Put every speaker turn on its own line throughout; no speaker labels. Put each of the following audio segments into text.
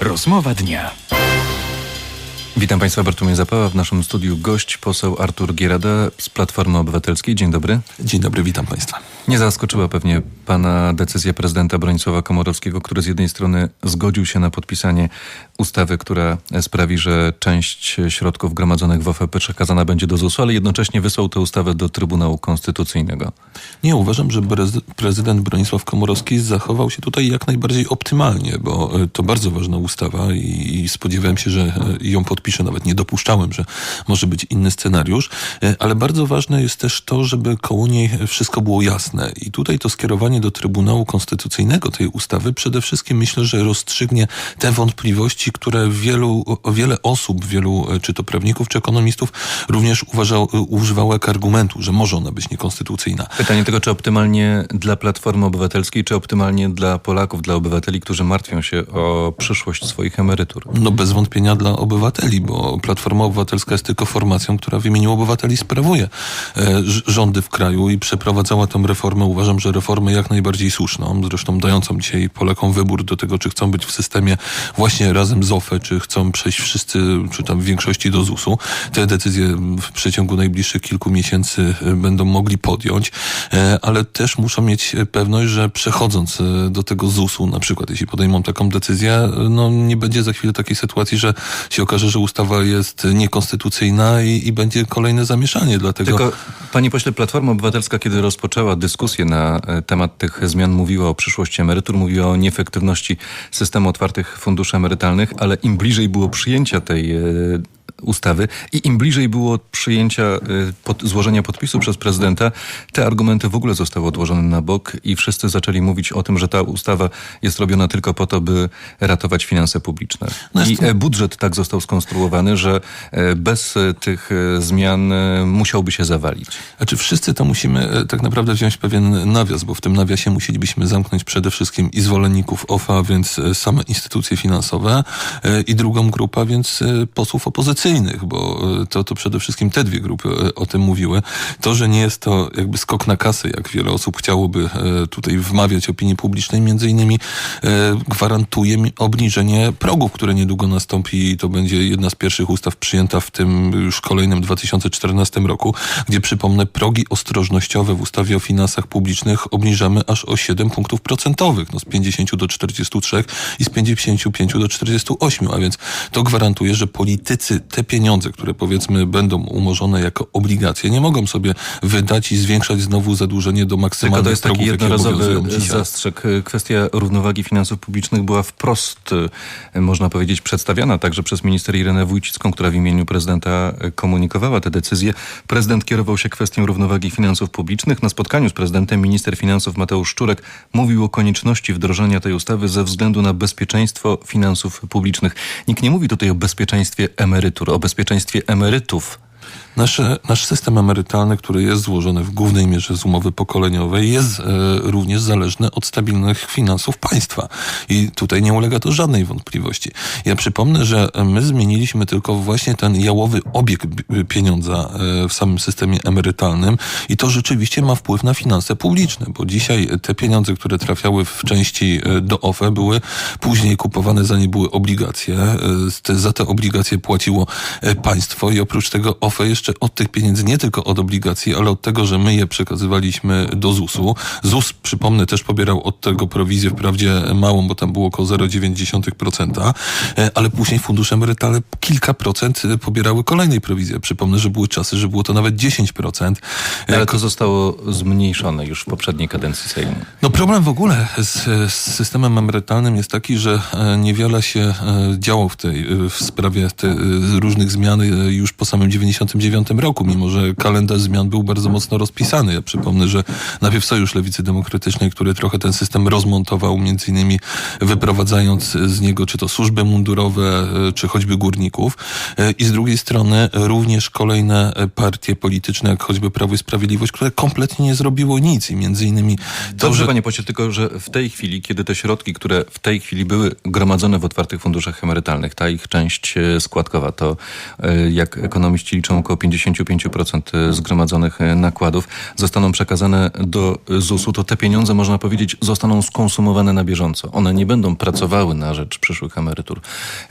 Rozmowa dnia.
Witam Państwa, Bartłomiej Zapała. W naszym studiu gość, poseł Artur Gierada z Platformy Obywatelskiej. Dzień dobry.
Dzień dobry, witam Państwa.
Nie zaskoczyła pewnie Pana decyzja prezydenta Bronisława Komorowskiego, który z jednej strony zgodził się na podpisanie ustawy, która sprawi, że część środków gromadzonych w OFP przekazana będzie do ZUS-u, ale jednocześnie wysłał tę ustawę do Trybunału Konstytucyjnego.
Nie, uważam, że prezy- prezydent Bronisław Komorowski zachował się tutaj jak najbardziej optymalnie, bo e, to bardzo ważna ustawa i, spodziewałem się, że e, ją podpisze. Nawet nie dopuszczałem, że może być inny scenariusz, E, ale bardzo ważne jest też to, żeby koło niej wszystko było jasne. I tutaj to skierowanie do Trybunału Konstytucyjnego tej ustawy przede wszystkim myślę, że rozstrzygnie te wątpliwości, które wielu, wiele osób, wielu e, czy to prawników, czy ekonomistów również uważał, e, używało jako argumentu, że może ona być niekonstytucyjna.
Pytanie tylko, czy optymalnie dla Platformy Obywatelskiej, czy optymalnie dla Polaków, dla obywateli, którzy martwią się o przyszłość swoich emerytur?
No bez wątpienia dla obywateli, bo Platforma Obywatelska jest tylko formacją, która w imieniu obywateli sprawuje e, rządy w kraju i przeprowadzała tę reformę. Uważam, że reformę jak najbardziej słuszną, zresztą dającą dzisiaj Polakom wybór do tego, czy chcą być w systemie właśnie razem z OFE, czy chcą przejść wszyscy, czy tam w większości do ZUS-u. Te decyzje w przeciągu najbliższych kilku miesięcy e, będą mogli podjąć, e, ale też muszą mieć pewność, że przechodząc e, do tego ZUS-u, na przykład jeśli podejmą taką decyzję, no nie będzie za chwilę takiej sytuacji, że się okaże, że ustawa jest niekonstytucyjna i, i będzie kolejne zamieszanie. Dlatego
Tylko, panie pośle, Platforma Obywatelska, kiedy rozpoczęła dyskusję na e, temat tych zmian, mówiła o przyszłości emerytur, mówiła o nieefektywności systemu otwartych funduszy emerytalnych, ale im bliżej było przyjęcia tej e, ustawy i im bliżej było przyjęcia, e, pod, złożenia podpisu przez prezydenta, te argumenty w ogóle zostały odłożone na bok i wszyscy zaczęli mówić o tym, że ta ustawa jest robiona tylko po to, by ratować finanse publiczne.
No
I e, budżet tak został skonstruowany, że e, bez e, tych zmian musiałby się zawalić.
Znaczy wszyscy to musimy tak naprawdę wziąć pewien nawias, bo w tym nawiasie musielibyśmy zamknąć przede wszystkim i zwolenników OFA, więc same instytucje finansowe i drugą grupę, więc posłów opozycyjnych, bo e, to, to przede wszystkim te dwie grupy e, o tym mówiły. To, że nie jest to jakby skok na kasę, jak wiele osób chciałoby e, tutaj wmawiać opinii publicznej, między innymi gwarantuje obniżenie progów, które niedługo nastąpi i to będzie jedna z pierwszych ustaw przyjęta w tym już kolejnym 2014 roku, gdzie przypomnę, progi ostrożnościowe w ustawie o finansach publicznych obniżamy aż o 7 punktów procentowych, no z 50 do 43 i z 55 do 48, a więc to gwarantuje, że politycy te pieniądze, które powiedzmy będą umorzone jako obligacje, nie mogą sobie wydać i zwiększać znowu zadłużenie do
Tylko
maksymalnych
to jest taki jednorazowy zastrzyk. Kwestia równowagi finansów publicznych była wprost, e, można powiedzieć, przedstawiana także przez minister Irenę Wójcicką, która w imieniu prezydenta komunikowała te decyzje. Prezydent kierował się kwestią równowagi finansów publicznych. Na spotkaniu z prezydentem minister finansów Mateusz Szczurek mówił o konieczności wdrożenia tej ustawy ze względu na bezpieczeństwo finansów publicznych. Nikt nie mówi tutaj o bezpieczeństwie emerytur, o bezpieczeństwie emerytów.
Nasze, nasz system emerytalny, który jest złożony w głównej mierze z umowy pokoleniowej, jest e, również zależny od stabilnych finansów państwa. I tutaj nie ulega to żadnej wątpliwości. Ja przypomnę, że my zmieniliśmy tylko właśnie ten jałowy obieg b- pieniądza e, w samym systemie emerytalnym i to rzeczywiście ma wpływ na finanse publiczne, bo dzisiaj te pieniądze, które trafiały w części e, do OFE, były później kupowane za nie były obligacje. E, te- Za te obligacje płaciło e, państwo i oprócz tego OFE jeszcze od tych pieniędzy, nie tylko od obligacji, ale od tego, że my je przekazywaliśmy do ZUS-u. ZUS, przypomnę, też pobierał od tego prowizję, wprawdzie małą, bo tam było około 0,9%, e, ale później fundusze emerytalne kilka procent e, pobierały kolejnej prowizji. Przypomnę, że były czasy, że było to nawet 10%. E,
Ale to zostało zmniejszone już w poprzedniej kadencji Sejmu.
no problem w ogóle z, z systemem emerytalnym jest taki, że e, niewiele się działo w tej w sprawie te, różnych zmian już po samym 99 roku, mimo że kalendarz zmian był bardzo mocno rozpisany. Ja przypomnę, że najpierw Sojusz Lewicy Demokratycznej, który trochę ten system rozmontował, między innymi wyprowadzając z niego czy to służby mundurowe, e, czy choćby górników. E, I z drugiej strony również kolejne e, partie polityczne, jak choćby Prawo i Sprawiedliwość, które kompletnie nie zrobiło nic i między innymi to,
Dobrze,
że
panie pośle, tylko że w tej chwili, kiedy te środki, które w tej chwili były gromadzone w otwartych funduszach emerytalnych, ta ich część składkowa, to jak ekonomiści liczą około 55% zgromadzonych e, nakładów zostaną przekazane do ZUS-u, to te pieniądze, można powiedzieć, zostaną skonsumowane na bieżąco. One nie będą pracowały na rzecz przyszłych emerytur.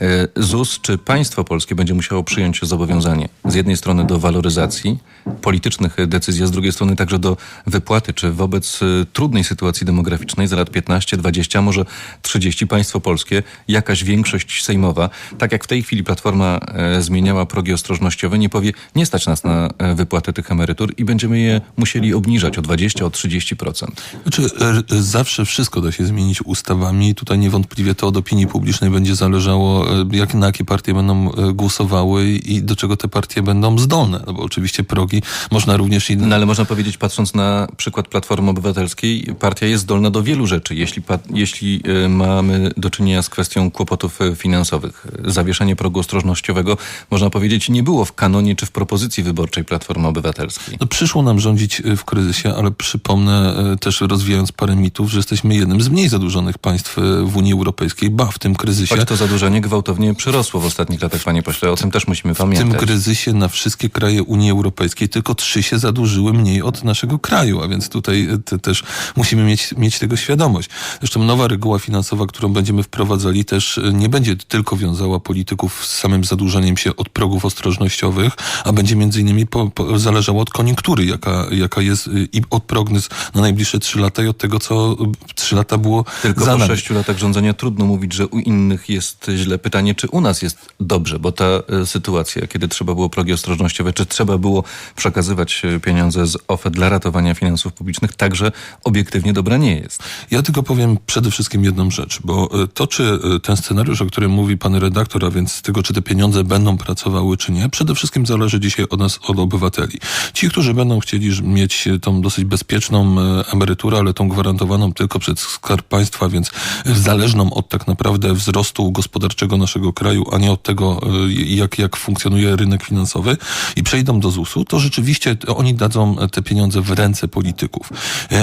E, ZUS czy państwo polskie będzie musiało przyjąć zobowiązanie z jednej strony do waloryzacji politycznych decyzji, a z drugiej strony także do wypłaty, czy wobec e, trudnej sytuacji demograficznej za lat 15, 20, a może 30 państwo polskie, jakaś większość sejmowa, tak jak w tej chwili Platforma e, zmieniała progi ostrożnościowe, nie powie, nie stać nas na e, wypłatę tych emerytur i będziemy je musieli obniżać o 20, o 30%.
Znaczy, e, zawsze wszystko da się zmienić ustawami. Tutaj niewątpliwie to od opinii publicznej będzie zależało, e, jak, na jakie partie będą e, głosowały i do czego te partie będą zdolne. No bo oczywiście progi można również i...
No ale można powiedzieć, patrząc na przykład Platformy Obywatelskiej, partia jest zdolna do wielu rzeczy. Jeśli, jeśli e, mamy do czynienia z kwestią kłopotów e, finansowych, e, zawieszenie progu ostrożnościowego, można powiedzieć, nie było w kanonie czy w propozycji wyborczej Platformy Obywatelskiej.
No, przyszło nam rządzić y, w kryzysie, ale przypomnę y, też rozwijając parę mitów, że jesteśmy jednym z mniej zadłużonych państw y, w Unii Europejskiej, ba w tym kryzysie.
Choć to zadłużenie gwałtownie przyrosło w ostatnich latach, panie pośle. O tym też musimy
W tym
pamiętać.
kryzysie na wszystkie kraje Unii Europejskiej tylko trzy się zadłużyły mniej od naszego kraju, a więc tutaj te, też musimy mieć, mieć tego świadomość. Zresztą nowa reguła finansowa, którą będziemy wprowadzali, też nie będzie tylko wiązała polityków z samym zadłużeniem się od progów ostrożnościowych, a będzie między innymi po, po, zależała od koniunktury, jaka, jaka jest y, i od prognoz na najbliższe trzy lata i od tego, co y, trzy lata było
Tylko
za
po
nami.
sześciu latach rządzenia trudno mówić, że u innych jest źle. Pytanie, czy u nas jest dobrze, bo ta e, sytuacja, kiedy trzeba było progi ostrożnościowe, czy trzeba było przekazywać pieniądze z OFE dla ratowania finansów publicznych, także obiektywnie dobra nie jest.
Ja tylko powiem przede wszystkim jedną rzecz, bo to, czy ten scenariusz, o którym mówi pan redaktor, a więc z tego, czy te pieniądze będą pracowały, czy nie, przede wszystkim zależy dzisiaj od nas, od obywateli. Ci, którzy będą chcieli mieć e, tą dosyć bezpieczną e, emeryturę, ale tą gwarantowaną tylko przez Skarb Państwa, więc zależną od tak naprawdę wzrostu gospodarczego naszego kraju, a nie od tego, e, jak, jak funkcjonuje rynek finansowy i przejdą do ZUS-u, to rzeczywiście oni dadzą te pieniądze w ręce polityków.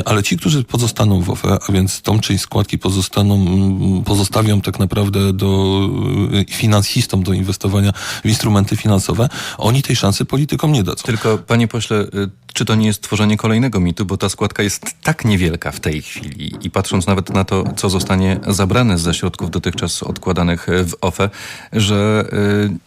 Ale ci, którzy pozostaną w OFE, a więc tą część składki pozostaną, pozostawią tak naprawdę do finansistom do inwestowania w instrumenty finansowe, oni tej szansy politykom nie dadzą.
Tylko, panie pośle, y, czy to nie jest tworzenie kolejnego mitu, bo ta składka jest tak niewielka w tej chwili i patrząc nawet na to, co zostanie zabrane ze środków dotychczas odkładanych w OFE, że y,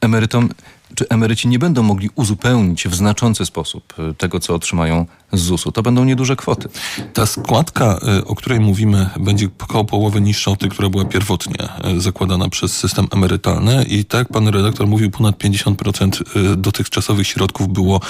emerytom czy emeryci nie będą mogli uzupełnić w znaczący sposób y, tego, co otrzymają z ZUS-u. To będą nieduże kwoty.
Ta składka, y, o której mówimy, będzie około połowy niższa od tej, która była pierwotnie y, zakładana przez system emerytalny i tak pan redaktor mówił, ponad 50% y, dotychczasowych środków było,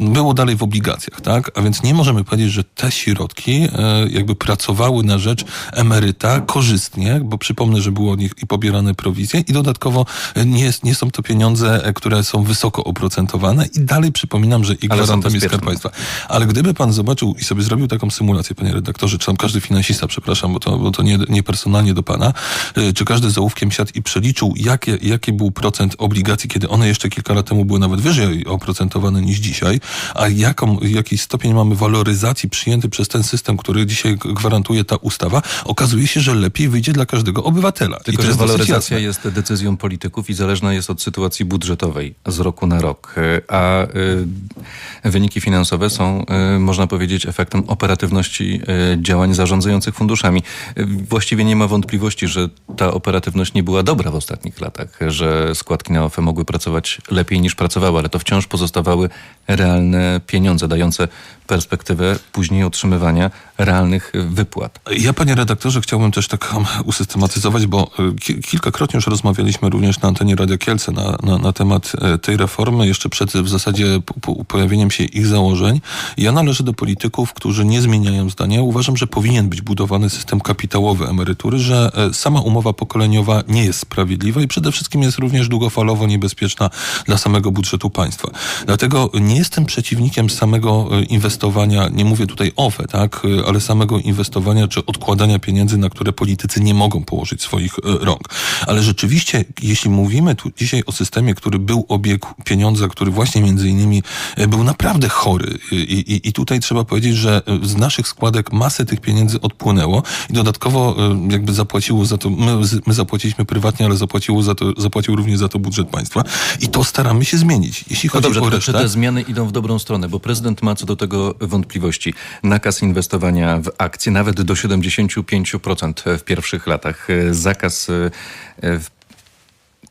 było dalej w obligacjach, tak? A więc nie możemy powiedzieć, że te środki jakby pracowały na rzecz emeryta korzystnie, bo przypomnę, że było od nich i pobierane prowizje i dodatkowo nie, jest, nie są to pieniądze, które są wysoko oprocentowane i dalej przypominam, że i gwarantem jest Skarb. Państwa. Ale gdyby pan zobaczył i sobie zrobił taką symulację, panie redaktorze, czy tam każdy finansista, przepraszam, bo to, bo to nie, nie personalnie do pana, y, czy każdy z ołówkiem siadł i przeliczył, jakie, jaki był procent obligacji, kiedy one jeszcze kilka lat temu były nawet wyżej oprocentowane niż dzisiaj, a jaką, jaki stopień mamy waloryzacji przyjęty przez ten system, który dzisiaj gwarantuje ta ustawa, okazuje się, że lepiej wyjdzie dla każdego obywatela. I
Tylko,
to
że
jest
waloryzacja jest decyzją polityków i zależna jest od sytuacji budżetowej z roku na rok. Y, A y, wyniki finansowe są, y, można powiedzieć, efektem operatywności działań zarządzających funduszami. Właściwie nie ma wątpliwości, że ta operatywność nie była dobra w ostatnich latach, że składki na OFE mogły pracować lepiej niż pracowały, ale to wciąż pozostawały realne pieniądze, dające perspektywę później otrzymywania realnych wypłat.
Ja, panie redaktorze, chciałbym też tak um, usystematyzować, bo ki- kilkakrotnie już rozmawialiśmy również na antenie Radia Kielce na, na, na temat e, tej reformy, jeszcze przed w zasadzie po, po pojawieniem się ich założeń. Ja należę do polityków, którzy nie zmieniają zdania. Uważam, że powinien być budowany system kapitałowy emerytury, że e, sama umowa pokoleniowa nie jest sprawiedliwa i przede wszystkim jest również długofalowo niebezpieczna dla samego budżetu państwa. Dlatego nie jestem przeciwnikiem samego e, inwestowania, nie mówię tutaj OFE, tak, ale samego inwestowania czy odkładania pieniędzy, na które politycy nie mogą położyć swoich rąk. Ale rzeczywiście, jeśli mówimy tu dzisiaj o systemie, który był obiegł pieniądza, który właśnie między innymi e, był naprawdę chory i, i, i tutaj trzeba powiedzieć, że e, z naszych składek masę tych pieniędzy odpłynęło i dodatkowo e, jakby zapłaciło za to, my my, zapłaciliśmy prywatnie, ale zapłacił, za to, zapłacił również za to budżet państwa. I to staramy się zmienić. Jeśli
No
chodzi
dobrze,
o resztę...
czy te zmiany idą w dobrą stronę? Bo prezydent ma co do tego wątpliwości. Nakaz inwestowania w akcje nawet do 75% w pierwszych latach. Zakaz w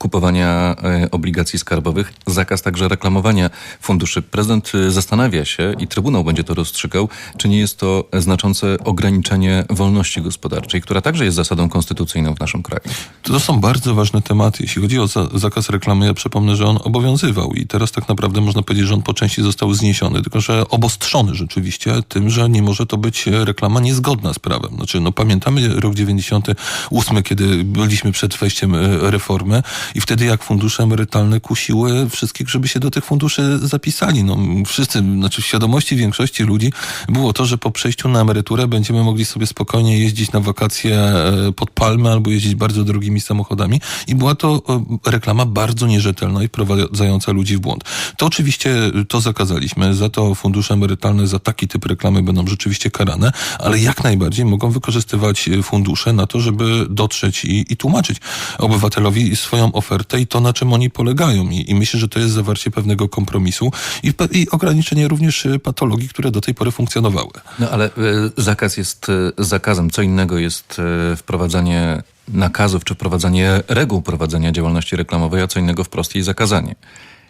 kupowania e, obligacji skarbowych, zakaz także reklamowania funduszy. Prezydent e, zastanawia się i Trybunał będzie to rozstrzygał, czy nie jest to znaczące ograniczenie wolności gospodarczej, która także jest zasadą konstytucyjną w naszym kraju.
To są bardzo ważne tematy. Jeśli chodzi o za zakaz reklamy, ja przypomnę, że on obowiązywał i teraz tak naprawdę można powiedzieć, że on po części został zniesiony, tylko że obostrzony rzeczywiście tym, że nie może to być reklama niezgodna z prawem. Znaczy, no pamiętamy rok 98, kiedy byliśmy przed wejściem e, reformy i wtedy jak fundusze emerytalne kusiły wszystkich, żeby się do tych funduszy zapisali. No, wszyscy, znaczy w świadomości większości ludzi było to, że po przejściu na emeryturę będziemy mogli sobie spokojnie jeździć na wakacje e, pod palmy albo jeździć bardzo drogimi samochodami i była to e, reklama bardzo nierzetelna i wprowadzająca ludzi w błąd. To oczywiście e, to zakazaliśmy, za to fundusze emerytalne za taki typ reklamy będą rzeczywiście karane, ale jak najbardziej mogą wykorzystywać fundusze na to, żeby dotrzeć i, i tłumaczyć obywatelowi swoją ofertę i to, na czym oni polegają. I, i myślę, że to jest zawarcie pewnego kompromisu i, i ograniczenie również e, patologii, które do tej pory funkcjonowały.
No ale e, zakaz jest e, zakazem. Co innego jest wprowadzanie nakazów czy wprowadzanie reguł prowadzenia działalności reklamowej, a co innego wprost jej zakazanie.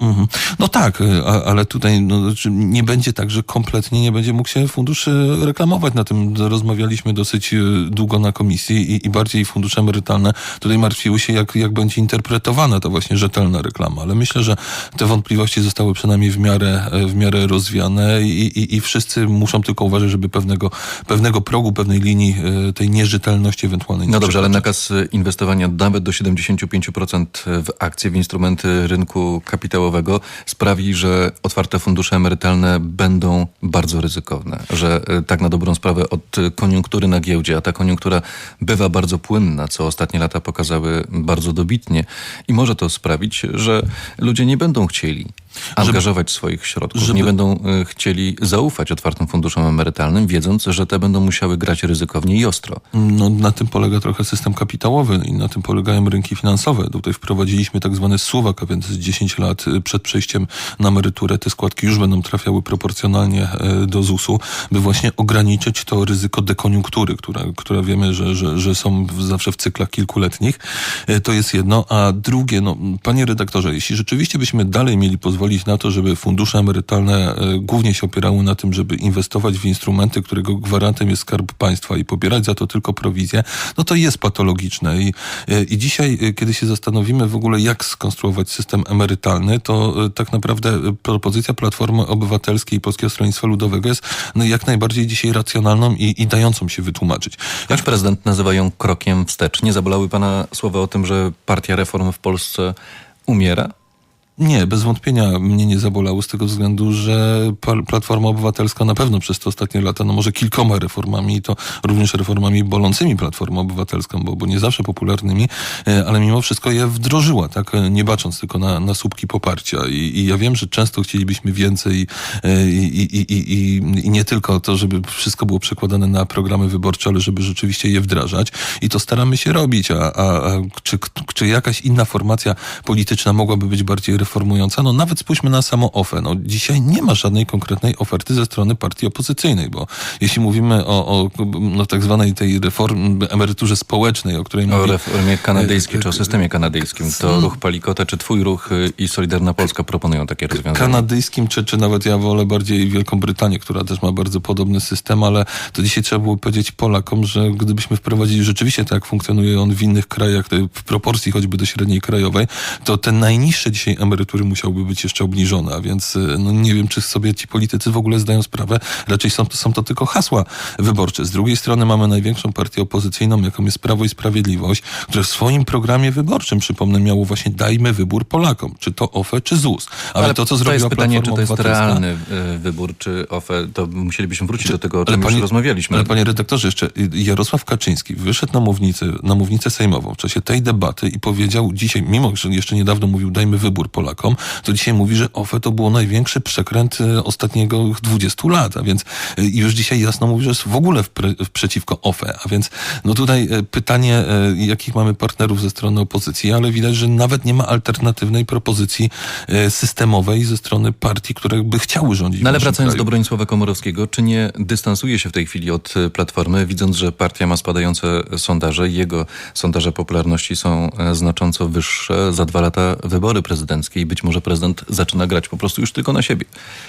Mhm. No tak, y, ale tutaj no, znaczy nie będzie tak, że kompletnie nie będzie mógł się fundusz reklamować. Na tym rozmawialiśmy dosyć y, długo na komisji i, i bardziej fundusze emerytalne tutaj martwiły się, jak, jak będzie interpretowana ta właśnie rzetelna reklama. Ale myślę, że te wątpliwości zostały przynajmniej w miarę, e, w miarę rozwiane i, i, i wszyscy muszą tylko uważać, żeby pewnego, pewnego progu, pewnej linii e, tej nierzetelności ewentualnej nie
No dobrze, ale nakaz inwestowania nawet do 75% w akcje, w instrumenty rynku kapitałowego sprawi, że otwarte fundusze emerytalne będą bardzo ryzykowne. Że e, tak na dobrą sprawę od koniunktury na giełdzie, a ta koniunktura bywa bardzo płynna, co ostatnie lata pokazały bardzo dobitnie i może to sprawić, że ludzie nie będą chcieli angażować swoich środków,
żeby-
nie będą e, chcieli zaufać otwartym funduszom emerytalnym, wiedząc, że te będą musiały grać ryzykownie i ostro.
No, na tym polega trochę system kapitałowy i na tym polegają rynki finansowe. Tutaj wprowadziliśmy tak zwany suwak, a więc 10 lat y, przed przejściem na emeryturę te składki już będą trafiały proporcjonalnie e, do ZUS-u, by właśnie ograniczyć to ryzyko dekoniunktury, która, która wiemy, że, że, że są zawsze w cyklach kilkuletnich. E, To jest jedno. A drugie, no, panie redaktorze, jeśli rzeczywiście byśmy dalej mieli pozwolić na to, żeby fundusze emerytalne e, głównie się opierały na tym, żeby inwestować w instrumenty, którego gwarantem jest Skarb Państwa i pobierać za to tylko prowizję, no to jest patologiczne. I, e, i dzisiaj, e, kiedy się zastanowimy w ogóle, jak skonstruować system emerytalny, to tak naprawdę propozycja Platformy Obywatelskiej i Polskiego Stronnictwa Ludowego jest no, jak najbardziej dzisiaj racjonalną i, i dającą się wytłumaczyć.
Choć prezydent nazywa ją krokiem wstecz. Nie zabolały pana słowa o tym, że partia reform w Polsce umiera?
Nie, bez wątpienia mnie nie zabolało z tego względu, że Platforma Obywatelska na pewno przez te ostatnie lata, no może kilkoma reformami, i to również reformami bolącymi Platformą Obywatelską, bo, bo nie zawsze popularnymi, e, ale mimo wszystko je wdrożyła, tak, e, nie bacząc tylko na, na słupki poparcia. I, I ja wiem, że często chcielibyśmy więcej e, i, i, i nie tylko to, żeby wszystko było przekładane na programy wyborcze, ale żeby rzeczywiście je wdrażać. I to staramy się robić. A, a, a czy, czy jakaś inna formacja polityczna mogłaby być bardziej reformująca? No nawet spójrzmy na samą OFE. No, dzisiaj nie ma żadnej konkretnej oferty ze strony partii opozycyjnej, bo jeśli mówimy o, o no, tak zwanej tej reform, emeryturze społecznej, o której
O
mówi...
reformie kanadyjskiej, czy o systemie kanadyjskim. To ruch Palikota, czy twój ruch y, i Solidarna Polska proponują takie rozwiązania?
kanadyjskim, czy, czy nawet ja wolę bardziej Wielką Brytanię, która też ma bardzo podobny system, ale to dzisiaj trzeba było powiedzieć Polakom, że gdybyśmy wprowadzili rzeczywiście tak, jak funkcjonuje on w innych krajach, w proporcji choćby do średniej krajowej, to te najniższe dzisiaj emerytury musiałyby być jeszcze obniżone, a więc y, no, nie wiem, czy sobie ci politycy w ogóle zdają sprawę, raczej są, są to tylko hasła wyborcze. Z drugiej strony mamy największą partię opozycyjną, jaką jest Prawo i Sprawiedliwość, które w swoim programie wyborczym, przypomnę, miało właśnie dajmy wybór Polakom, czy to OFE, czy ZUS. Ale,
Ale
to, co
to
zrobiła
jest pytanie, czy to jest realny y, wybór, czy OFE, to musielibyśmy wrócić do tego, o czym
pani-
już rozmawialiśmy.
Ale panie redaktorze, jeszcze Jarosław Kaczyński wyszedł na mównicę, na mównicę sejmową w czasie tej debaty i powiedział dzisiaj, mimo że jeszcze niedawno mówił dajmy wybór Polakom, Polakom, to dzisiaj mówi, że OFE to było największy przekręt e, ostatniego 20 lat, a więc e, i już dzisiaj jasno mówi, że jest w ogóle w pre, w przeciwko OFE, a więc no tutaj e, pytanie, jakich mamy partnerów ze strony opozycji, ale widać, że nawet nie ma alternatywnej propozycji systemowej ze strony partii, które by chciały rządzić
No ale wracając
kraju.
do Bronisława Komorowskiego, czy nie dystansuje się w tej chwili od Platformy, widząc, że partia ma spadające sondaże, jego sondaże popularności są znacząco wyższe, za dwa lata wybory prezydenckie i być może prezydent zaczyna grać po prostu już tylko na siebie.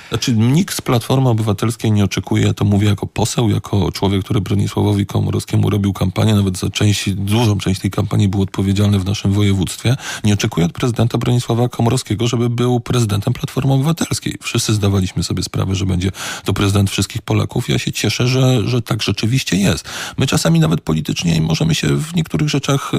Znaczy, nikt z Platformy Obywatelskiej nie oczekuje, to mówię jako poseł, jako człowiek, który Bronisławowi Komorowskiemu robił kampanię, nawet za część, dużą część tej kampanii był odpowiedzialny w naszym województwie. Nie oczekuję od prezydenta Bronisława Komorowskiego, żeby był prezydentem Platformy Obywatelskiej. Wszyscy zdawaliśmy sobie sprawę, że będzie to prezydent wszystkich Polaków. Ja się cieszę, że, że tak rzeczywiście jest. My czasami nawet politycznie możemy się w niektórych rzeczach e,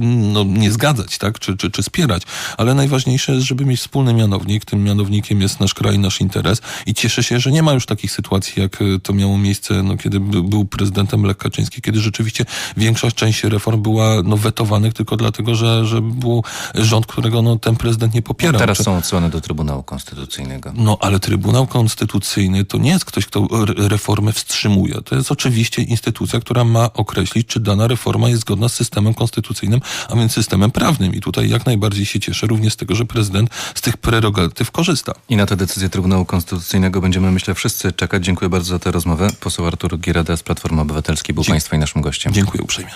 no, nie zgadzać, tak, czy, czy, czy spierać, ale najważniejsze jest, żeby mieć wspólny mianownik. Tym mianownikiem jest nasz kraj, nasz interes i cieszę się, że nie ma już takich sytuacji, jak e, to miało miejsce, no, kiedy by, był prezydentem Lech Kaczyński, kiedy rzeczywiście większość części reform była no, wetowanych tylko dlatego, że, że był rząd, którego no, ten prezydent nie popierał.
Teraz
Czy-
są odsyłane do Trybunału Konstytucyjnego.
no, ale Trybunał Konstytucyjny to nie jest ktoś, kto re- reformę wstrzymuje. To jest oczywiście instytucja, która ma określić, czy dana reforma jest zgodna z systemem konstytucyjnym, a więc systemem prawnym. I tutaj jak najbardziej się cieszę również z tego, że prezydent z tych prerogatyw korzysta.
I na tę decyzję Trybunału Konstytucyjnego będziemy, myślę, wszyscy czekać. Dziękuję bardzo za tę rozmowę. Poseł Artur Gierada z Platformy Obywatelskiej był Państwa i naszym gościem.
Dziękuję uprzejmie.